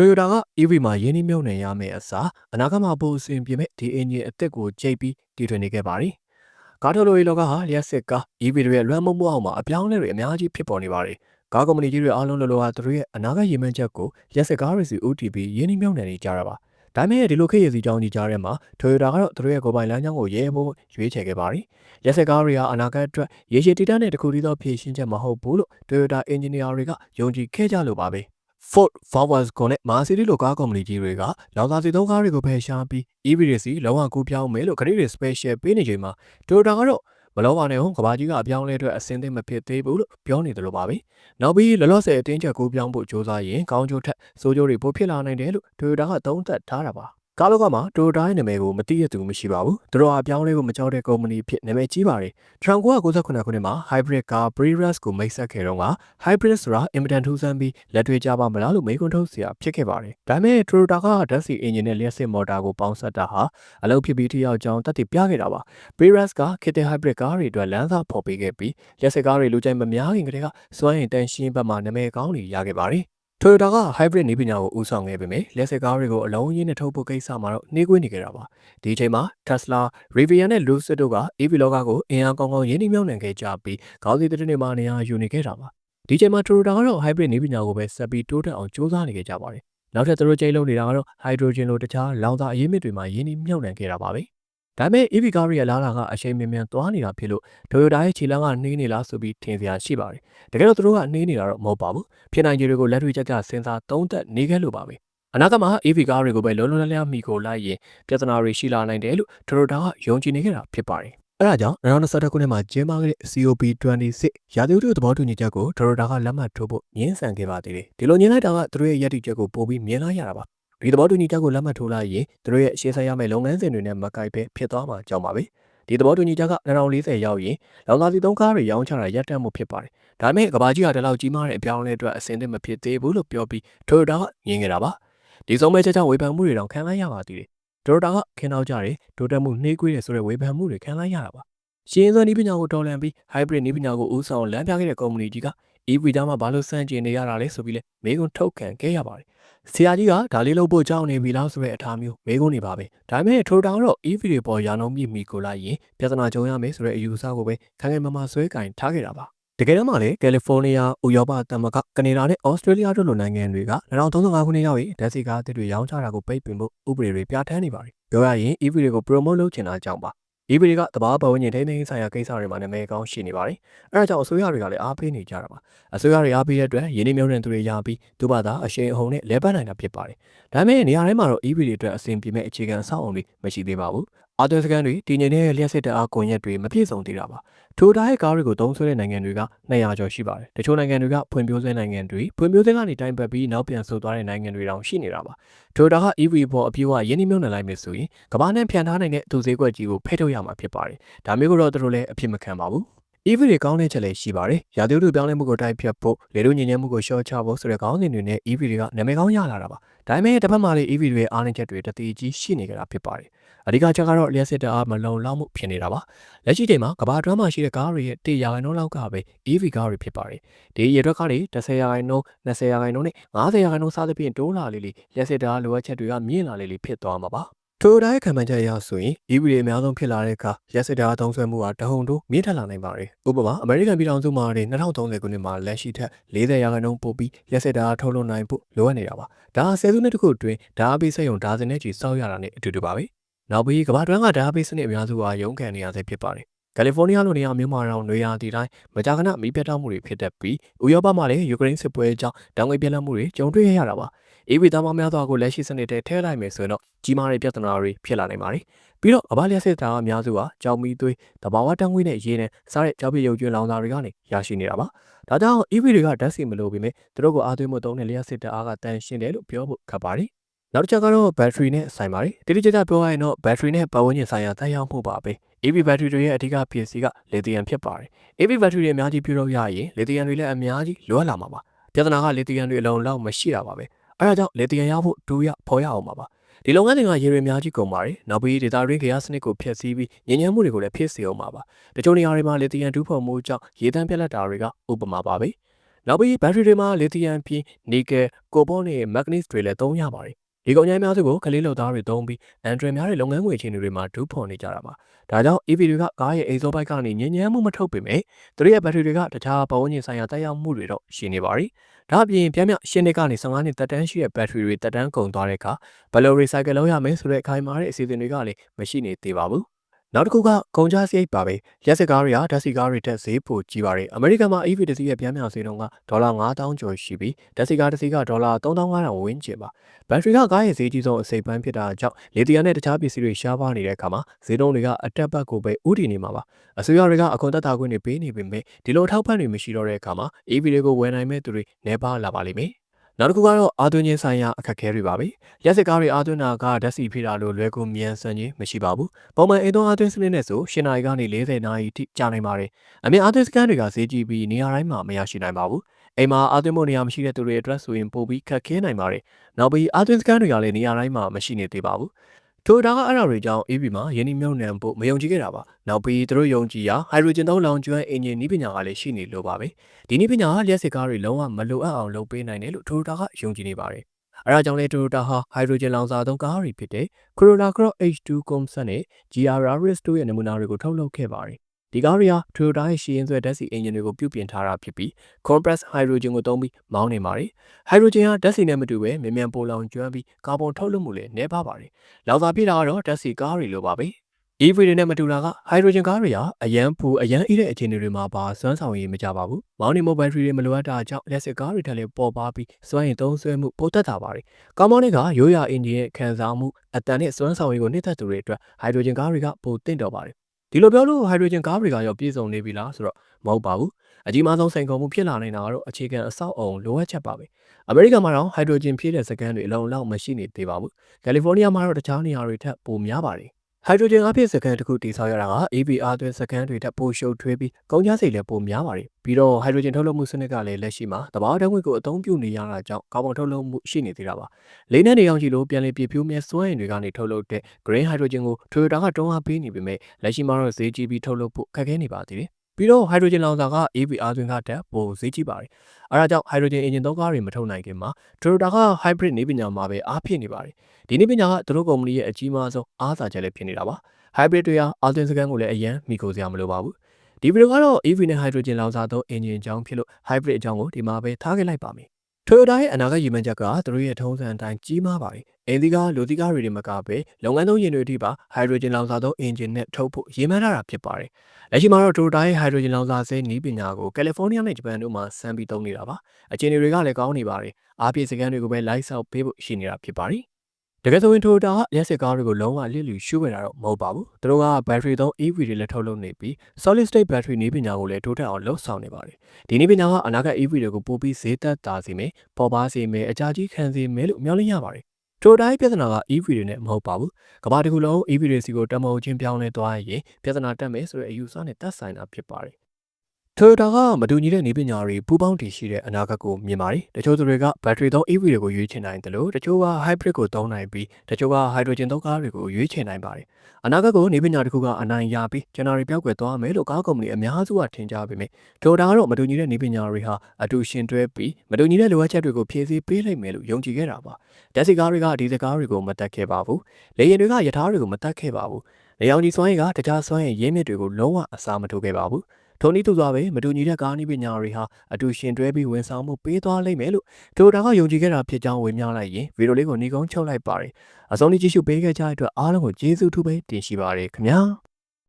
Toyota က EV မှာရင်းနှီးမြှုပ်နှံရမယ့်အစားအနာဂတ်မှာပိုအဆင်ပြေမဲ့ဒီအင်ဂျင်အသစ်ကိုကြိတ်ပြီးတည်ထွင်နေခဲ့ပါတယ်။ကားထုတ်လုပ်ရေးလောကဟာလျှက်စစ်ကား EV တွေရဲ့လွှမ်းမိုးမှုအောက်မှာအပြောင်းအလဲတွေအများကြီးဖြစ်ပေါ်နေပါတယ်။ကားကုမ္ပဏီကြီးတွေအားလုံးလောလောဟာသူတို့ရဲ့အနာဂတ်ရည်မှန်းချက်ကိုလျှက်စစ်ကားတွေစီ OTP ရင်းနှီးမြှုပ်နှံနေကြတာပါ။ဒါပေမဲ့ဒီလိုခေတ်ရည်စီကြောင်းကြီးကြားထဲမှာ Toyota ကတော့သူတို့ရဲ့ကိုယ်ပိုင်လမ်းကြောင်းကိုရဲဖို့ရွေးချယ်ခဲ့ပါတယ်။ရက်စက်ကားတွေဟာအနာဂတ်အတွက်ရေရှည်တည်တတ်တဲ့တခုတည်းသောဖြည့်ရှင်းချက်မဟုတ်ဘူးလို့ Toyota engineer တွေကယုံကြည်ခဲ့ကြလို့ပါပဲ။ Ford, Volkswagen နဲ့ Mercedes လိုကားကုမ္ပဏီကြီးတွေကလောင်စာဆီသုံးကားတွေကိုဖယ်ရှားပြီး EV တွေစီလုံးဝကူးပြောင်းမယ်လို့ခရီးတွေ special ပေးနေချိန်မှာ Toyota ကတော့မလောပါနဲ့ဟုတ်ကဘာကြီးကအပြောင်းလဲအတွက်အစင်းသိမဖြစ်သေးဘူးလို့ပြောနေတယ်လို့ပါပဲ။နောက်ပြီးလောလောဆယ်အတင်းချက်ကူးပြောင်းဖို့ကြိုးစားရင်ကောင်းကျိုးထက်ဆိုးကျိုးတွေပိုဖြစ်လာနိုင်တယ်လို့ Toyota ကသုံးသပ်ထားတာပါ။ ကားဘက်ကမှာတိုရိုတာရဲ့နာမည်ကိုမသိရသူမရှိပါဘူးသူတို့ဟာပြောင်းလဲကိုမကြောက်တဲ့ကုမ္ပဏီဖြစ်နာမည်ကြီးပါတယ်1998ခုနှစ်မှာ hybrid ကား Prius ကိုမိတ်ဆက်ခဲ့တော့က hybrid ဆိုတာအင်မတန်ထူးဆန်းပြီးလက်တွေ့ကြပါမလားလို့မေးခွန်းထုတ်စရာဖြစ်ခဲ့ပါတယ်ဒါပေမဲ့တိုရိုတာကဓာတ်ဆီအင်ဂျင်နဲ့လျှက်စစ်မော်တာကိုပေါင်းစပ်တာဟာအလုပ်ဖြစ်ပြီးထိရောက်ကြောင်းတတ်သိပြခဲ့တာပါ Prius ကခေတ်သစ် hybrid ကားတွေအတွက်လမ်းစာဖော်ပေးခဲ့ပြီးလျှက်စစ်ကားတွေလူကြိုက်မများခင်ကတည်းကစွမ်းအင်တန်ရှင်းဘက်မှနာမည်ကောင်းတွေရခဲ့ပါတယ် Toyota က hybrid နည်းပညာကိုဦးဆောင်ခဲ့ပေမဲ့လက်စစ်ကားတွေကိုအလုံးရင်းနဲ့ထုတ်ဖို့ကိစ္စမှာတော့နှေးကွေးနေကြတာပါဒီအချိန်မှာ Tesla, Rivian နဲ့ Lucid တို့က EV လောကကိုအင်အားကောင်းကောင်းရင်းနှီးမြှုပ်နှံခဲ့ကြပြီးခေါင်းစည်းတဲ့တွေမှာနေရာယူနေခဲ့တာပါဒီချိန်မှာ Toyota ကတော့ hybrid နည်းပညာကိုပဲဆက်ပြီးတိုးတက်အောင်ကြိုးစားနေကြကြပါတယ်နောက်ထပ်သူတို့ကြိတ်လုံးနေတာကတော့ hydrogen လိုတခြားလောင်စာအရင်းမြစ်တွေမှာရင်းနှီးမြှုပ်နှံခဲ့တာပါပဲ ဒါပေမဲ့ EV ကားတွေရဲ့လားလာကအချိန်မြန်မြန်သွားနေတာဖြစ်လို့ Toyota ရဲ့ခြေလမ်းကနှေးနေလားဆိုပြီးထင်စရာရှိပါတယ်။တကယ်တော့သူတို့ကနှေးနေတာတော့မဟုတ်ပါဘူး။ဖြစ်နိုင်ခြေတွေကိုလက်တွေ့ကျကျစဉ်းစားသုံးသပ်နေခဲ့လို့ပါပဲ။အနာဂတ်မှာ EV ကားတွေကိုပဲလုံးလုံးလျားလျားမိကိုလိုက်ရင်ပြဿနာတွေရှိလာနိုင်တယ်လို့ Toyota ကယုံကြည်နေခဲ့တာဖြစ်ပါတယ်။အဲဒါကြောင့်2021ခုနှစ်မှာကျင်းပခဲ့တဲ့ COP26 ရာသီဥတုသဘောတူညီချက်ကို Toyota ကလက်မှတ်ထိုးဖို့ညှင်းဆန်ခဲ့ပါသေးတယ်။ဒီလိုညှင်းလိုက်တာကသူတို့ရဲ့ရည်တည်ချက်ကိုပိုပြီးမြင်လာရတာပါ ဒီသဘောတူညီချက်ကိုလက်မှတ်ထိုးလိုက်ရင်သူတို့ရဲ့ရှေ့ဆက်ရမယ့်လုပ်ငန်းစဉ်တွေနဲ့မကိုက်ပဲဖြစ်သွားမှာကြောက်ပါပဲဒီသဘောတူညီချက်က2040ရောက်ရင်လောင်စာဆီသုံးကားတွေရောင်းချတာရပ်တန့်မှုဖြစ်ပါတယ်ဒါပေမဲ့ကဘာကြီးဟာတလောက်ကြီးမားတဲ့အပြောင်းအလဲအတွက်အဆင်သင့်မဖြစ်သေးဘူးလို့ပြောပြီး Toyota ကညင်ခဲ့တာပါဒီဆုံးမဲ့ချက်ကြောင့်ဝေဖန်မှုတွေတောင်ခံလိုက်ရပါသေးတယ် Toyota ကခင်းနောက်ကြတယ်တိုးတက်မှုနှေးကွေးတယ်ဆိုတဲ့ဝေဖန်မှုတွေခံလိုက်ရတာပါရှင်းစွာနီးပညာကိုတော်လှန်ပြီး hybrid နီးပညာကိုဦးဆောင်လမ်းပြခဲ့တဲ့ကုမ္ပဏီကြီးက EV ဒါမှဘာလို့စန့်ကျင်နေရတာလဲဆိုပြီးလဲမေးခွန်းထုတ်ခံခဲ့ရပါတယ်ဆရာကြီးကဒါလေးလို့ပို့ကြောင်းနေပြီလားဆိုတဲ့အထားမျိုးမေးခွန်းနေပါပဲဒါပေမဲ့ထိုတောင်တော့ EV တွေပေါ်ရာနှုန်းမြင့်မီကိုလိုက်ရင်ပြဿနာကြုံရမယ်ဆိုတဲ့အယူအဆကိုပဲခိုင်ခိုင်မာမာဆွဲကင်ထားခဲ့တာပါတကယ်တော့မှလည်းကယ်လီဖိုးနီးယားဥရောပသမဂ္ဂကနေဒါနဲ့ဩစတြေးလျတို့လိုနိုင်ငံတွေက2035ခုနှစ်ရောက်ရင်ဓာတ်ဆီကားအသစ်တွေရောင်းချတာကိုပိတ်ပင်ဖို့ဥပဒေတွေပြဋ္ဌာန်းနေပါတယ်ပြောရရင် EV တွေကို promote လုပ်ချင်တာကြောင့်ပါ ဒီပြည်ကတဘာပတ်ဝန်းကျင်ထိန်းသိမ်းဆိုင်ရာကိစ္စတွေမှာနာမည်ကောင်းရှိနေပါတယ်။အဲဒါကြောင့်အစိုးရတွေကလည်းအားပေးနေကြတာပါ။အစိုးရတွေအားပေးတဲ့အတွက်ရင်းနှီးမြှုပ်နှံသူတွေရပြီးသူ့ဘာသာအရှိန်အဟုန်နဲ့လဲပတ်နိုင်တာဖြစ်ပါတယ်။ဒါပေမဲ့နေရာတိုင်းမှာတော့ EV တွေအတွက်အဆင်ပြေမဲ့အခြေခံအဆောက်အအုံတွေမရှိသေးပါဘူး။ အာသွဲစကန်တွေတည်ငြိမ်တဲ့လျှက်စစ်တအားကွန်ရက်တွေမပြည့်စုံသေးတာပါ။ထိုတာရဲ့ကားတွေကိုသုံးဆွဲတဲ့နိုင်ငံတွေက200ကျော်ရှိပါတယ်။တချို့နိုင်ငံတွေကဖွံ့ဖြိုးဆဲနိုင်ငံတွေဖွံ့ဖြိုးဆဲကနေတိုင်ပတ်ပြီးနောက်ပြန်ဆုတ်သွားတဲ့နိုင်ငံတွေတောင်ရှိနေတာပါ။ထိုတာက EV ပေါ်အပြည့်အဝရင်းနှီးမြှုပ်နှံလိုက်မယ်ဆိုရင်ကမ္ဘာနဲ့ဖြန့်ထားနိုင်တဲ့သူစည်းကွက်ကြီးကိုဖဲထုတ်ရမှာဖြစ်ပါတယ်။ဒါမျိုးကတော့သူတို့လည်းအဖြစ်မခံပါဘူး။ EV တွေကောင်းတဲ့ချက်လည်းရှိပါတယ်။ရာသီဥတုပြောင်းလဲမှုကိုတိုက်ဖြတ်ဖို့လေတို့ညဉ့်ညမ်းမှုကိုရှော့ချဖို့ဆိုတဲ့ခေါင်းစဉ်တွေနဲ့ EV တွေကနာမည်ကောင်းရလာတာပါ။ဒါပေမဲ့တစ်ဖက်မှာလည်း EV တွေအားနည်းချက်တွေတတိကြီးရှိနေကြတာဖြစ်ပါတယ်။ အဓိကချက်ကတော့လျှက်စစ်တအားမလုံလောက်မှုဖြစ်နေတာပါ။လက်ရှိချိန်မှာကမ္ဘာတွင်းမှာရှိတဲ့ကားတွေရဲ့1ရာခိုင်နှုန်းလောက်ကပဲ EV ကားတွေဖြစ်ပါတယ်။ဒီရေတွက်ကတွေ10ရာခိုင်နှုန်း20ရာခိုင်နှုန်းနဲ့50ရာခိုင်နှုန်းစသဖြင့်တိုးလာလေလေလျှက်စစ်တအားလိုအပ်ချက်တွေကမြင့်လာလေလေဖြစ်သွားမှာပါ။ထိုတိုင်းခံမှန်းချက်အရဆိုရင် EV တွေအများဆုံးဖြစ်လာတဲ့အခါရက်စက်တာအသုံးဆွဲမှုဟာတဟုန်တိုးမြင့်ထက်လာနိုင်ပါတယ်။ဥပမာအမေရိကန်ပြည်ထောင်စုမှာတဲ့2030ခုနှစ်မှာလက်ရှိထက်40ရာခိုင်နှုန်းပိုပြီးရက်စက်တာထုတ်လုပ်နိုင်ဖို့လိုအပ်နေတာပါ။ဒါဟာဆယ်စုနှစ်တခုအတွင်းဓာတ်အပိစက်ရုံဒါဇင်နဲ့ချီစောက်ရတာနဲ့အတူတူပါပဲ။ နောက်ပြီးကမ္ဘာတွင်းကဓာတ်အပိစနစ်အများစုဟာရုန်းကန်နေရဆဲဖြစ်ပါတယ်။ကယ်လီဖိုးနီးယားလိုနေရာမျိုးမှာတော့နွေရာသီတိုင်းမကြာခဏမီးပြတ်တောက်မှုတွေဖြစ်တတ်ပြီးဥရောပမှာလည်းယူကရိန်းစစ်ပွဲကြောင့်တောင်ငွေပြက်လက်မှုတွေကြုံတွေ့ရတာပါ။ EV သားမများစွာကိုလက်ရှိစနစ်ထဲထည့်လိုက်မယ်ဆိုရင်တော့ကြီးမားတဲ့ပြဿနာတွေဖြစ်လာနိုင်ပါတယ်။ပြီးတော့အဘလျက်စစ်တာအများစုဟာကြောင်မီသွေးတဘာဝတန်းငွေနဲ့ရေနဲ့စားတဲ့ကြောက်ပြရုပ်ကျွန်းလောင်စာတွေကနေရရှိနေတာပါ။ဒါကြောင့် EV တွေကဓာတ်ဆီမလို့ပြီးမြဲသူတို့ကိုအားသွင်းမှုသုံးတဲ့လျက်စစ်တာအားကတန်ရှင်းတယ်လို့ပြောဖို့ခက်ပါတယ်။ နောက်တစ်ချက်ကတော့ battery နဲ့ဆိုင်ပါတယ်။တိတိကျကျပြောရရင်တော့ battery နဲ့ပတ်ဝန်းကျင်ဆိုင်ရာတန်ရောက်မှုပါပဲ။ EV battery တွေရဲ့အဓိကဖြစ်စီက lithium ဖြစ်ပါတယ်။ EV battery တွေအများကြီးပြုလုပ်ရရင် lithium တွေလည်းအများကြီးလိုအပ်လာမှာပါ။ပြဿနာက lithium တွေအလုံးလောက်မရှိတာပါပဲအဲဒါကြောင့်လေတရန်ရဖို့ဒူရဖော်ရအောင်ပါပါဒီလုပ်ငန်းတွေကရေတွေအများကြီးကုန်ပါတယ်နောက်ပြီးဒေတာရင်းဂယားစနစ်ကိုဖျက်ဆီးပြီးညဉ့်ညမ်းမှုတွေကိုလည်းဖြစ်စေအောင်ပါပါတချို့နေရာတွေမှာလေတရန်ဒူးဖော်မှုကြောင့်ရေတန်းပြက်လက်တာတွေကဥပမာပါပဲနောက်ပြီးဘက်ထရီတွေမှာလီသီယမ်ပြီးနီကယ်ကိုဘော့နဲ့မက်ဂနီစ်တွေလည်းသုံးရပါတယ် ဒီကုန်ကြမ်းများစုကိုကလေးလုပ်သားတွေသုံးပြီးအန်ဒရယ်များတဲ့လုပ်ငန်းငွေအခြေအနေတွေမှာဒူးဖော်နေကြတာပါဒါကြောင့် EV တွေကကားရဲ့အိမ်စောဘိုက်ကနေညဉ့်ညမ်းမှုမထုတ်ပေမဲ့သူတို့ရဲ့ဘက်ထရီတွေကတခြားပတ်ဝန်းကျင်ဆိုင်ရာတိုက်ရောက်မှုတွေတော့ရှိနေပါတယ်ဒါအပြင်ပြန်ပြရှင်းနှစ်ကနေ15နှစ်တက်တန်းရှိတဲ့ဘက်ထရီတွေတက်တန်းကုန်သွားတဲ့အခါဘယ်လို recycle လုပ်ရမလဲဆိုတဲ့အခိုင်အမာတဲ့အစီအစဉ်တွေကလည်းမရှိနေသေးပါဘူး နောက်တစ်ခုကကုန်ကြစရိတ်ပါပဲရက်စစ်ကားတွေကဓာတ်ဆီကားတွေတက်ဈေးပိုကြီးပါတယ်အမေရိကန်မှာ EV တစ်စီးရဲ့ပြန်မြောင်ဈေးနှုန်းကဒေါ်လာ9000ကျော်ရှိပြီးဓာတ်ဆီကားတစ်စီးကဒေါ်လာ3500ဝန်းကျင်ပါဘက်ထရီကကားရဲ့ဈေးကြီးဆုံးအစိပ်ပိုင်းဖြစ်တာကြောင့်လီသီယမ်နဲ့တခြားပစ္စည်းတွေရှားပါနေတဲ့အခါမှာဈေးနှုန်းတွေကအတက်ပတ်ကိုပဲဥတည်နေမှာပါအစိုးရတွေကအခွန်သက်သာခွင့်တွေပေးနေပေမဲ့ဒီလိုထောက်ပံ့တွေမရှိတော့တဲ့အခါမှာ EV တွေကိုဝယ်နိုင်မဲ့သူတွေနှဲပါလာပါလိမ့်မယ် နောက်တစ်ခုကတော့အာသွင်းခြင်းဆိုင်ရာအခက်အခဲတွေပါပဲ။ရက်စစ်ကားတွေအာသွင်းတာကဓာတ်ဆီဖိတာလို့လွယ်ကူမြန်ဆန်ခြင်းမရှိပါဘူး။ပုံမှန်အိမ်သုံးအာသွင်းစနစ်နဲ့ဆို10နာရီကနေ40နာရီထိကြာနိုင်ပါတယ်။အမြင်အာသွင်းစကန်တွေကဈေးကြီးပြီးနေရာတိုင်းမှာမရရှိနိုင်ပါဘူး။အိမ်မှာအာသွင်းဖို့နေရာမရှိတဲ့သူတွေအတွက်ဆိုရင်ပိုပြီးခက်ခဲနိုင်ပါတယ်။နောက်ပြီးအာသွင်းစကန်တွေကလည်းနေရာတိုင်းမှာမရှိနေသေးပါဘူး။ ထိုဒါကအဲ့ဒါတွေကြောင့် EV မှာယင်းဒီမြုံနံဖို့မယုံကြည်ခဲ့တာပါနောက်ပြီးသူတို့ယုံကြည်ရာဟိုက်ဒရိုဂျင်သုံးလောင်ကျွမ်းအင်ဂျင်နည်းပညာကလည်းရှိနေလို့ပါပဲဒီနည်းပညာကလျှက်စစ်ကားတွေလုံးဝမလိုအပ်အောင်လုပ်ပေးနိုင်တယ်လို့ထိုဒါကယုံကြည်နေပါတယ်အဲဒါကြောင့်လေ Toyota ဟာဟိုက်ဒရိုဂျင်လောင်စာသုံးကားတွေဖြစ်တဲ့ Corolla Cross H2 Concept နဲ့ GR Yaris တို့ရဲ့နမူနာတွေကိုထုတ်လုပ်ခဲ့ပါတယ် ဒီကားတွေဟာ Toyota ရဲ့ရှီရင်ဆွဲဓာတ်ဆီအင်ဂျင်တွေကိုပြုပြင်ထားတာဖြစ်ပြီး compressed hydrogen ကိုသုံးပြီးမောင်းနေပါတယ်။ hydrogen ဟာဓာတ်ဆီနဲ့မတူဘဲမြန်မြန်ပိုလောင်ကျွမ်းပြီးကာဗွန်ထုတ်လွှတ်မှုလည်းနည်းပါးပါတယ်။လောင်စာပြည့်တာကတော့ဓာတ်ဆီကားတွေလိုပါပဲ။ EV တွေနဲ့မတူတာက hydrogen ကားတွေဟာအရန်ဖူအရန်အေးတဲ့အခြေအနေတွေမှာပါစွမ်းဆောင်ရည်မကြပါဘူး။မောင်းနေမိုဘိုက်ထရီတွေမလိုအပ်တာကြောင့်လက်စစ်ကားတွေထက်လည်းပေါ်ပါပြီးစွမ်းရည်သုံးစွဲမှုပိုတက်တာပါတယ်။ကာမောနစ်ကရိုးရာအင်ဂျင်ရဲ့ခံစားမှုအတန်နဲ့စွမ်းဆောင်ရည်ကိုနှိမ့်သက်သူတွေအတွက် hydrogen ကားတွေကပိုတင့်တော်ပါတယ် ဒီလိုပြောလို့ဟိုက်ဒရိုဂျင်ကားတွေကရောပြည့်စုံနေပြီလားဆိုတော့မဟုတ်ပါဘူးအကြီးမားဆုံးစိန်ခေါ်မှုဖြစ်လာနေတာကတော့အခြေခံအဆောက်အအုံလိုအပ်ချက်ပါပဲအမေရိကန်မှာတော့ဟိုက်ဒရိုဂျင်ဖြည့်တဲ့စကန်တွေအလုံးလောက်မရှိနေသေးပါဘူးကယ်လီဖိုးနီးယားမှာတော့တခြားနေရာတွေထက်ပိုများပါတယ် ဟိုက်ဒရိုဂျင်အဖြစ်စကန်တစ်ခုတည်ဆောက်ရတာက APR သွင်းစကန်တွေထက်ပိုရှုပ်ထွေးပြီးကုန်ကျစရိတ်လည်းပိုများပါတယ်ပြီးတော့ဟိုက်ဒရိုဂျင်ထုတ်လုပ်မှုစနစ်ကလည်းလက်ရှိမှာတဘာဓာတ်ငွေ့ကိုအသုံးပြုနေရတာကြောင့်ကာဗွန်ထုတ်လုပ်မှုရှိနေသေးတာပါလေးနဲ့နေအောင်ကြည့်လို့ပြန်လည်ပြည့်ဖြိုးမြဲစွမ်းအင်တွေကနေထုတ်လုပ်တဲ့ green hydrogen ကို Toyota ကတွန်းအားပေးနေပေမဲ့လက်ရှိမှာတော့ဈေးကြီးပြီးထုတ်လုပ်ဖို့ခက်ခဲနေပါသေးတယ် ပြီးတော့ဟိုက်ဒရိုဂျင်လောင်စာက APR သွင်းကတက်ပိုဈေးကြီးပါတယ်။အဲဒါကြောင့်ဟိုက်ဒရိုဂျင်အင်ဂျင်သုံးကားတွေမထုတ်နိုင်ခင်မှာ Toyota က hybrid နည်းပညာမှာပဲအားဖြစ်နေပါတယ်။ဒီနည်းပညာကသူတို့ကုမ္ပဏီရဲ့အကြီးမားဆုံးအားသာချက်လည်းဖြစ်နေတာပါ။ hybrid တွေဟာအာသွင်းစကန်ကိုလည်းအရန်မိခိုစရာမလိုပါဘူး။ဒီဗီဒီယိုကတော့ EV နဲ့ hydrogen လောင်စာသုံးအင်ဂျင်အကြောင်းဖြစ်လို့ hybrid အကြောင်းကိုဒီမှာပဲထားခဲ့လိုက်ပါမယ်။ Toyota ရဲ့အနာဂတ်ရည်မှန်းချက်ကသူတို့ရဲ့ထုံးစံအတိုင်းကြီးမားပါတယ်။ အင်ဒီကာလူတီကာတွေတွေမကပဲလုပ်ငန်းသုံးယာဉ်တွေအထိပါ hydrogen လောင်စာသုံးအင်ဂျင်နဲ့ထုတ်ဖို့ရည်မှန်းထားတာဖြစ်ပါတယ်။လက်ရှိမှာတော့ Toyota ရဲ့ hydrogen လောင်စာဆဲနည်းပညာကို California နဲ့ Japan တို့မှာစမ်းပြီးသုံးနေတာပါ။အခြေအနေတွေကလည်းကောင်းနေပါတယ်။အားပြည့်စကန်တွေကိုပဲ light ဆောက်ပေးဖို့ရှိနေတာဖြစ်ပါတယ်။တကယ်ဆိုရင် Toyota ကရက်စစ်ကားတွေကိုလုံးဝလစ်လျူရှုခဲ့တာတော့မဟုတ်ပါဘူး။သူတို့က battery သုံး EV တွေလည်းထုတ်လုပ်နေပြီး solid state battery နည်းပညာကိုလည်းတိုးတက်အောင်လှုပ်ဆောင်နေပါတယ်။ဒီနည်းပညာကအနာဂတ် EV တွေကိုပိုပြီးဈေးသက်သာစေမယ်၊ပေါ်ပါစေမယ်၊အကြကြီးခံစေမယ်လို့မျှော်လင့်ရပါတယ်။ Toyota ရဲ့ပြဿနာက EV တွေနဲ့မဟုတ်ပါဘူး။ကမ္ဘာတစ်ခုလုံး EV တွေစီကိုတမုံချင်းပြောင်းလဲသွားရင်ပြဿနာတက်မယ်ဆိုတဲ့အယူဆနဲ့သက်ဆိုင်တာဖြစ်ပါတယ်။ Toyota ကမတူညီတဲ့နည်းပညာတွေပူးပေါင်းတည်ရှိတဲ့အနာဂတ်ကိုမြင်ပါတယ်။တချို့သူတွေကဘက်ထရီသုံး EV တွေကိုရွေးချယ်နိုင်တယ်လို့တချို့က hybrid ကိုသုံးနိုင်ပြီးတချို့က hydrogen သုံးကားတွေကိုရွေးချယ်နိုင်ပါတယ်။အနာဂတ်ကိုနည်းပညာတစ်ခုကအနိုင်ရပြီးဂျန်နာရီပြောက်ကွယ်သွားမယ်လို့ကားကုမ္ပဏီအများစုကထင်ကြပေမဲ့ Toyota ကတော့မတူညီတဲ့နည်းပညာတွေဟာအတူရှင်တွဲပြီးမတူညီတဲ့လိုအပ်ချက်တွေကိုဖြည့်ဆည်းပေးလိုက်မယ်လို့ယုံကြည်ခဲ့တာပါ။ဓာတ်ဆီကားတွေကဒီဇယ်ကားတွေကိုမတက်ခဲ့ပါဘူး။လေယာဉ်တွေကယထာတွေကိုမတက်ခဲ့ပါဘူး။လေယောင်ကြီးစွမ်းရည်ကတခြားစွမ်းရည်ရင်းမြစ်တွေကိုလုံးဝအစားမထိုးခဲ့ပါဘူး။ ထိုနည်းတူစွာပဲမတူညီတဲ့ကားနည်းပညာတွေဟာအတူရှင်တွဲပြီးဝန်ဆောင်မှုပေးသွားလိမ့်မယ်လို့ဒိုတာကယုံကြည်ခဲ့တာဖြစ်ကြောင်းဝေမျှလိုက်ရင်ဗီဒီယိုလေးကိုနှီးကုန်းချုပ်လိုက်ပါတယ်အဆုံးထိကြည့်ရှုပေးခဲ့ကြတဲ့အတွက်အားလုံးကိုကျေးဇူးထူးပဲတင်ရှိပါတယ်ခင်ဗျာ